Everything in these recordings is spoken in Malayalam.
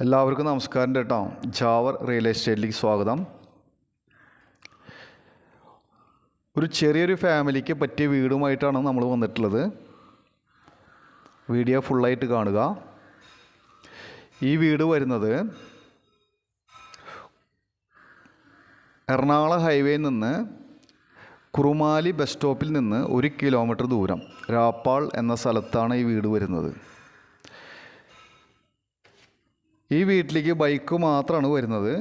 എല്ലാവർക്കും നമസ്കാരം കേട്ടോ ജാവർ റിയൽ എസ്റ്റേറ്റിലേക്ക് സ്വാഗതം. ഒരു ചെറിയൊരു ഫാമിലിക്ക് പറ്റിയ വീടുമായിട്ടാണ് നമ്മൾ വന്നിട്ടുള്ളത്. വീഡിയോ ഫുള്ളായിട്ട് കാണുക. ഈ വീട് വരുന്നത് എറണാകുളം ഹൈവേയിൽ നിന്ന് കുറുമാലി ബസ് സ്റ്റോപ്പിൽ നിന്ന് ഒരു കിലോമീറ്റർ ദൂരം രാപ്പാൾ എന്ന സ്ഥലത്താണ് ഈ വീട് വരുന്നത്. ഈ വീട്ടിലേക്ക് ബൈക്ക് മാത്രമാണ് വരുന്നത്.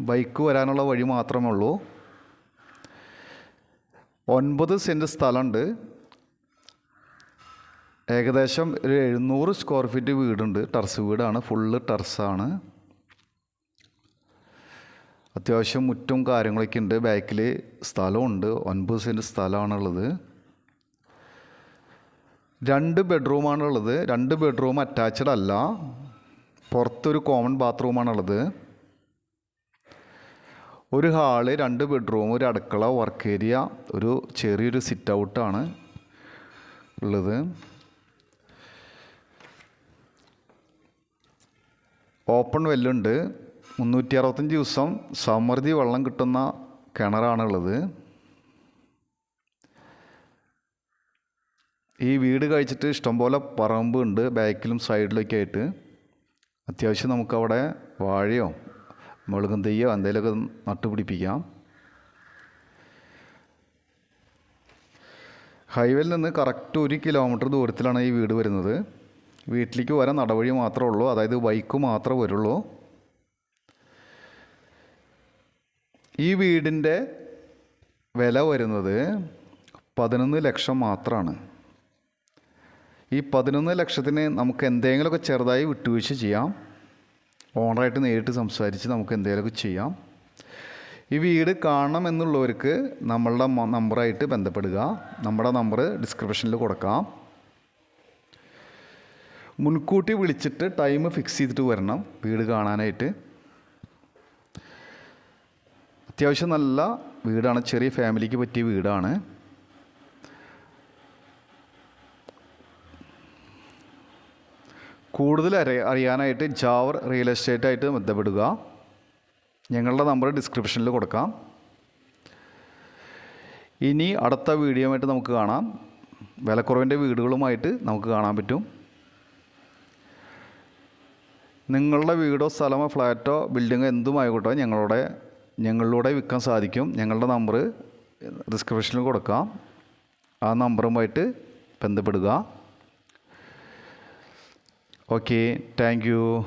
ബൈക്ക് വരാനുള്ള വഴി മാത്രമേ ഉള്ളൂ. ഒൻപത് സെന്റ് സ്ഥലമുണ്ട് ഏകദേശം ഒരു എഴുന്നൂറ് സ്ക്വയർ ഫീറ്റ് വീടുണ്ട്. ടെറസ് വീടാണ്. ഫുള്ള് ടെറസാണ്. അത്യാവശ്യം മുറ്റും കാര്യങ്ങളൊക്കെ ഉണ്ട് ബാക്കിൽ സ്ഥലമുണ്ട് ഒൻപത് സെന്റ് സ്ഥലമാണുള്ളത്. രണ്ട് ബെഡ്റൂമാണുള്ളത് രണ്ട് ബെഡ്റൂം അറ്റാച്ച്ഡ് അല്ല. പുറത്തൊരു കോമൺ ബാത്റൂമാണുള്ളത് ഒരു ഹാൾ രണ്ട് ബെഡ്റൂം ഒരു അടുക്കള വർക്ക് ഏരിയ ഒരു ചെറിയൊരു സിറ്റ് ഔട്ടാണ് ഉള്ളത്. ഓപ്പൺ വെല്ലുണ്ട് മുന്നൂറ്റി അറുപത്തഞ്ച് ദിവസം സമൃദ്ധി വെള്ളം കിട്ടുന്ന കിണറാണുള്ളത്. ഈ വീട് കഴിച്ചിട്ട് ഇഷ്ടംപോലെ പറമ്പ് ഉണ്ട് ബാക്കിലും സൈഡിലൊക്കെ ആയിട്ട്. അത്യാവശ്യം നമുക്കവിടെ വാഴയോ മുളകും തെയ്യോ എന്തെങ്കിലുമൊക്കെ നട്ടുപിടിപ്പിക്കാം. ഹൈവേയിൽ നിന്ന് കറക്റ്റ് ഒരു കിലോമീറ്റർ ദൂരത്തിലാണ് ഈ വീട് വരുന്നത്. വീട്ടിലേക്ക് വരാൻ നടവഴി മാത്രമേ ഉള്ളൂ അതായത് ബൈക്ക് മാത്രമേ വരുള്ളൂ. ഈ വീടിന്റെ വില വരുന്നത് പതിനൊന്ന് ലക്ഷം മാത്രമാണ്. ഈ പതിനൊന്ന് ലക്ഷത്തിന് നമുക്ക് എന്തെങ്കിലുമൊക്കെ ചെറുതായി വിട്ടുവീഴ്ച ചെയ്യാം. ഓണറായിട്ട് നേരിട്ട് സംസാരിച്ച് നമുക്ക് എന്തെങ്കിലുമൊക്കെ ചെയ്യാം. ഈ വീട് കാണണം എന്നുള്ളവർക്ക് നമ്മളുടെ നമ്പറായിട്ട് ബന്ധപ്പെടുക. നമ്മുടെ നമ്പർ ഡിസ്ക്രിപ്ഷനിൽ കൊടുക്കാം. മുൻകൂട്ടി വിളിച്ചിട്ട് ടൈം ഫിക്സ് ചെയ്തിട്ട് വരണം വീട് കാണാനായിട്ട്. അത്യാവശ്യം നല്ല വീടാണ്. ചെറിയ ഫാമിലിക്ക് പറ്റിയ വീടാണ്. കൂടുതൽ അറി അറിയാനായിട്ട് ജാവർ റിയൽ എസ്റ്റേറ്റ് ആയിട്ട് ബന്ധപ്പെടുക. ഞങ്ങളുടെ നമ്പർ ഡിസ്ക്രിപ്ഷനിൽ കൊടുക്കാം. ഇനി അടുത്ത വീഡിയോ ആയിട്ട് നമുക്ക് കാണാം. വിലക്കുറവിന്റെ വീടുകളുമായിട്ട് നമുക്ക് കാണാൻ പറ്റും. നിങ്ങളുടെ വീടോ സ്ഥലമോ ഫ്ലാറ്റോ ബിൽഡിങ്ങോ എന്തുമായിക്കോട്ടെ ഞങ്ങളുടെ ഞങ്ങളിലൂടെ വിൽക്കാൻ സാധിക്കും. ഞങ്ങളുടെ നമ്പർ ഡിസ്ക്രിപ്ഷനിൽ കൊടുക്കാം. ആ നമ്പറുമായിട്ട് ബന്ധപ്പെടുക. Okay, thank you.